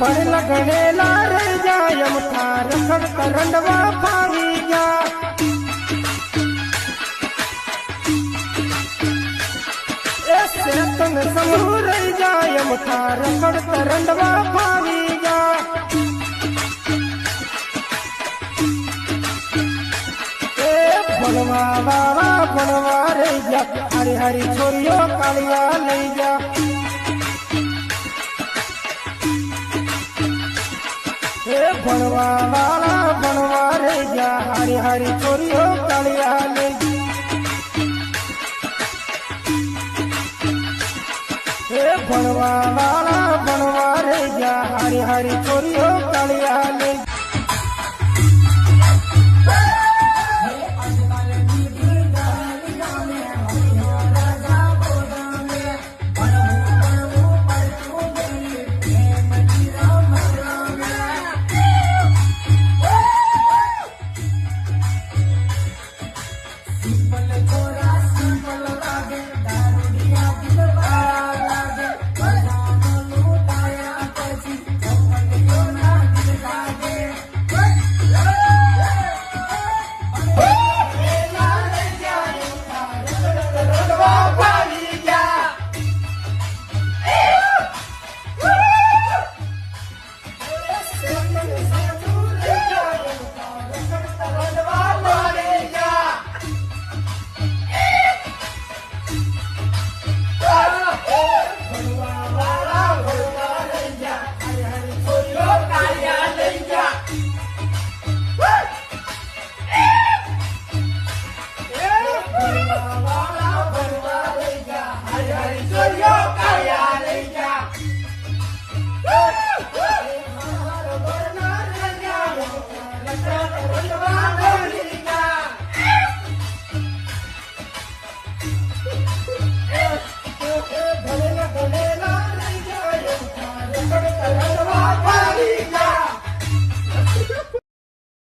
ભણેલા ગણેલા રહી જાય અમથા ખડ કરંડવા ફાવી જા એ શેતન સમૂહ રહી જાય અમથા ખડ કરંડવા ફાવી જા એ ભણવા ભણવા રહી જા હરી હરી છોરીઓ કાળિયા લઈ જા એ ભણવા વાળા ભણવા રે જા હારી હારી છોરીઓ કાળિયા લઈ એ ભણવા વાળા ભણવા રે જા હારી હારી